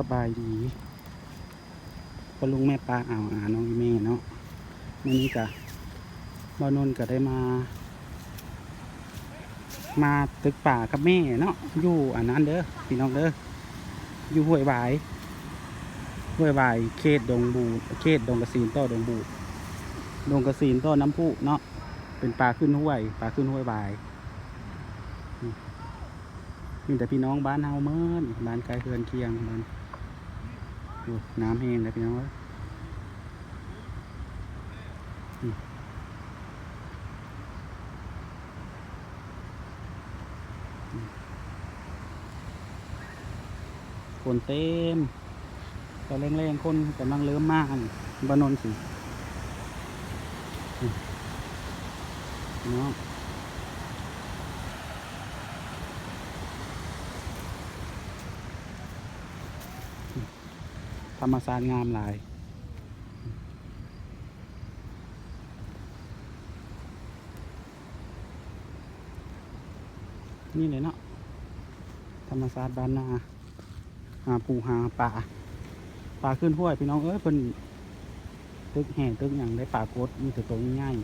สบายดีพ่อลุงแม่ปลาอ่าวอาน้องอีเม่เนาะวันนี้กะบ่าวนนก็ได้มา มาตึกป่ากับแม่เนาะอยู่อันนั้นเด้อพี่น้องเด้ออยู่ห้วยหวายห้วยหวายเขตดงบูเขตดงกระสีนต่อดงบูดงกระสีนต่อน้ำพุเนาะเป็นปลาขึ้นห้วยปลาขึ้นห้วยหวายมีแต่พี่น้องบ้านเฮาเมินบ้านไกลเคือนเคียงบ้าน โอ้น้ำแห้งเลยพี่น้องเอ้ยอืมอืมคนเต็มก็แรงๆคนกำลังเริ่มมากบานนสิอืมพี่น้อง ธรรมศาสตร์งามหลายนี่เลยเนาะธรรมศาสตร์บ้านนาหาปูหาป่าป่าขึ้นห้วยพี่น้องเอ้ยเป็นตึกแห่ตึกอย่างได้ป่ากดมีแต่ตัวง่าย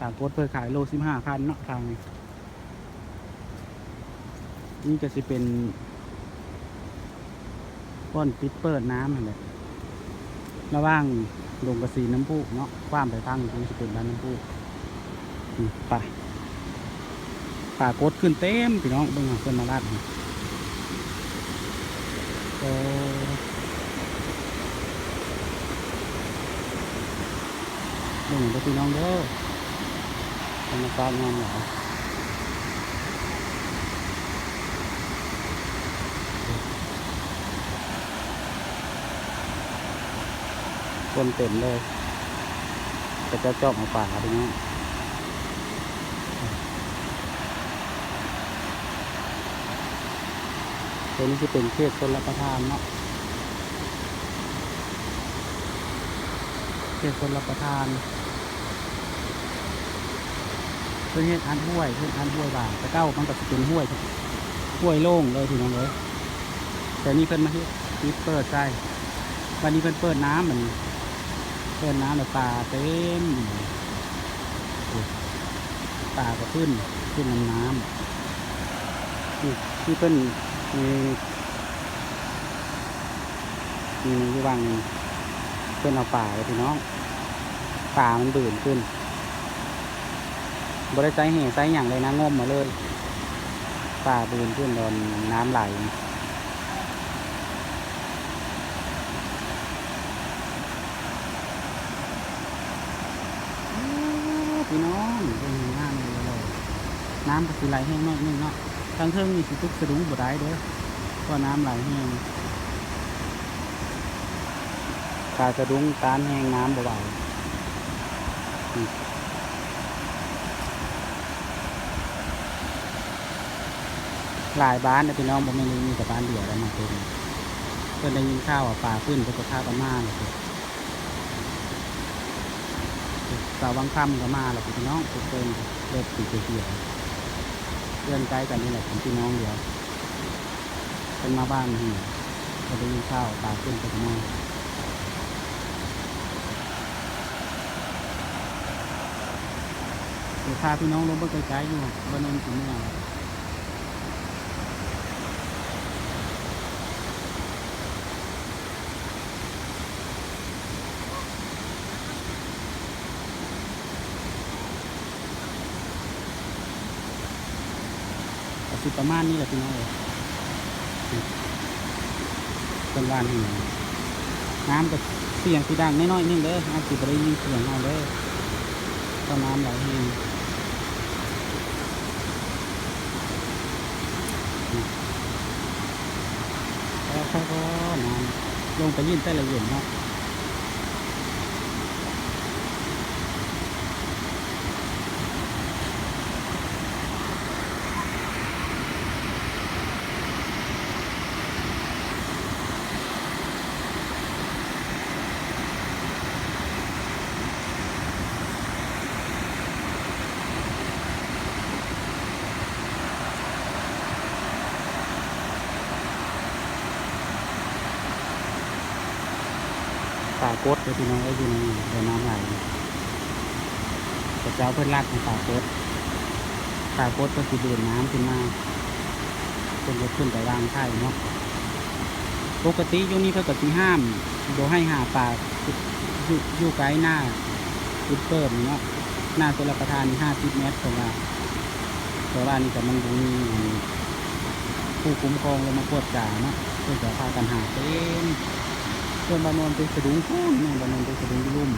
ป่ากดเพื่อขายโลสิบห้าพันเนาะทางนี้นี่จะสิเป็น ก้นปิดเปิดน้ำนั่นแหละระว่างลงกระสีน้ำพุเนาะคว้ามไปทางตรงสเป็นบ้านน้ำพุนี่ไปป่ากดขึ้นเต็มพี่น้องเบิ่งเอาเพิ่นมาลาดโอ้เบิ่งเด้อพี่น้องเด้อธรรมชาติงามหลา ยคนเต็มเลยแต่จะจอบมาป่าตรงนี้ตัวนี้จะเป็นเขตชนรับประทานเนาะเขตชนรับประทานเพื่อเฮ็ดอันห้วยเพื่ออันห้วยบางต่เก้ามันก็จะเป็นห้วยห้วยโล่งเลยทีน้องเลยแต่นี่เพิ่นมาเฮ็ดปิดเปิดใจวันนี้เพิ่นเปิดน้ำเหมือน เพื่อนน้ำแบบปลาเต็มปลาก็ขึ้นขึ้นลำน้ำที่เพิ่นมีมีอยู่วางเพิ่นเอาป่าไปพี่น้องป่ามันดื่นขึ้นบริใจเหตุใจอย่างเลยนะงมมาเลยป่าดื่นขึ้นโดนน้ำไหล พี่น้องเป็นน้ำเลยน้ำก็สิไหลแห้งน้อยนึงเนาะทางเทิงนี่สิตุกสะดุ้งบ่ได้เด้อเพราะน้ำไหลแห้งกาสะดุ้งตานแห้งน้ำบ่ไหวอืมหลายบ้านนะพี่น้องบ่แม่นมีแต่บ้านเดียวแล้วมาเป็นเพิ่นได้ยินข่าวว่าป่าขึ้นเพิ่นก็พากันมาเลย สาววังคำก็มาแล้วพี่น้องทุกคนเลิกตีเกียวเพื่อนใกล้กันนี่แหละผมพี่น้องเดียวเป็นมาบ้านนี่ก็ได้ยินข้าวตาขึ้นไปกันมาเดี๋ยวพาพี่น้องลงไปไกลๆอยู่บนนนถึงเมื่อ สิประมาณนี้แหละพี่น้องเลยเป็นวานหินน้ำก็เสียงสีดังน้อยๆนึงเด้ออาจสิบได้ยินเสียงเอาเด้อก็น้ำไหลแห้งแล้วเขาก็น้ำลงไปยินแต่ละเย็นเนาะ กดเลยพี่น้องเอ้ยอยู่ในเดน้ำไหลแต่เจ้าเพื่อนรัดของปลากดปลากดก็คือดูดน้ำขึ้นมาจนจะขึ้นไปวางไข่เนาะปกติยู่นี่เพื่อกติห้ามโดให้หาปลาอยู่อยู่ไกลหน้าจุดเปิดเนาะหน้าตัวรับประทานห้าสิบเมตรตรงว่าแต่ว่านี่แต่มันมีผู้คุ้มครองลงมาควดจ่าเนาะเพื่อจะพากันหาเต็ม เพื่อนบานอนเป็นสะดุ้งพูนแม่บานอนเป็นสะดุ้งลุ่ม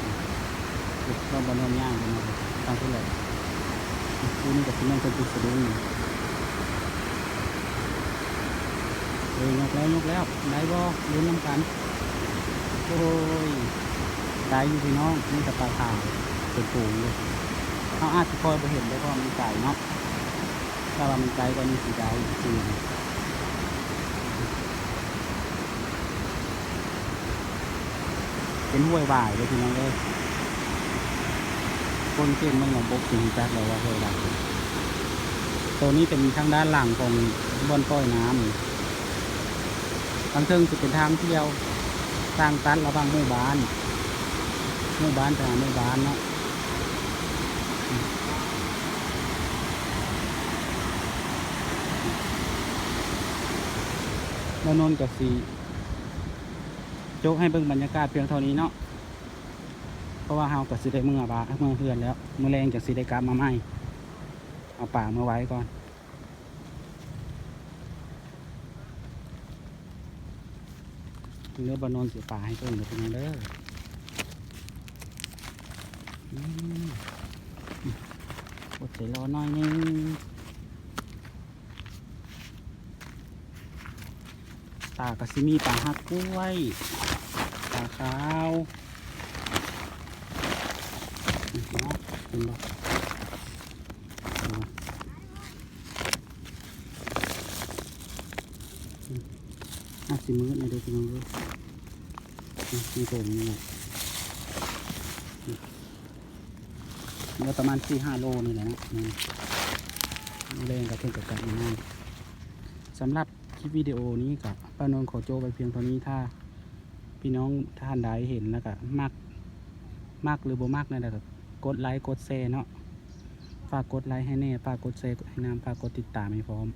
เพื่อนบานอนย่างกันมาทางเที่ไหนคู่นี้กับที่นั่นเป็นติดสะดุ้งเลยยกแล้วยกแล้วได้บ่ลุ้นน้ำกันโอ้ยได้อยู่พี่น้องนี่แต่ปลาขาวเป็นปูเลยเขาอาจจะคอยไปเห็นได้เพราะมันไก่เนาะถ้าว่ามันไกลก็นี่สีได้จริง เป็นห้วยบ่ายเลยพี่น้องเอ้ยคนเก่งมันมาบกถึงจักเลยว่าห้วยบ่ายตัวนี้เป็นทางด้านหลังของบ่อนป้อยน้ำทางเทิงจะเป็นทางเที่ยวทางตัดระหว่างหมู่บ้านหมู่บ้านแต่หมู่บ้านเนาะแล้วนนกับสี จ๊กให้เบิ่งบรรยากาศเพียงเท่านี้เนาะเพราะว่าเฮากับสิได้เมื่อบาเมื่อเฮือนแล้วเมื่อแรงจากสิได้กลับมาใหม่เอาป่ามาไว้ก่อนเนื้อบานนเสียป่าให้เพิ่งเดี๋ยวเป็นเด้ออดใจรอหน่อยนึงตากระซิมีป่าหักกล้วย ขาวเป็นบ่ห้าสิบมื้อในเด็กน้องเลยมีตัวนี้แหละนี่เนื้อประมาณสี่ห้าโลนี่แหละนะนี่แรงกับเพื่อนกับกันง่ายสำหรับคลิปวิดีโอนี้กับป้านนท์ขอโจไปเพียงเท่านี้ถ้า พี่น้องท่านใดเห็นแล้วก็มักมักหรือบ่มักนั่นแหละก็กดไลค์กดแชร์เนาะฝากกดไลค์ให้แน่ฝากกดแชร์ให้น้ำฝากกดติดตามให้พร้อม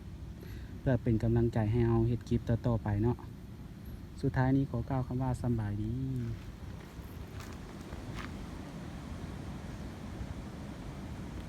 เพื่อเป็นกำลังใจให้เอาเฮ็ดคลิปต่อๆไปเนาะสุดท้ายนี้ขอกล่าวคำว่าสบายดี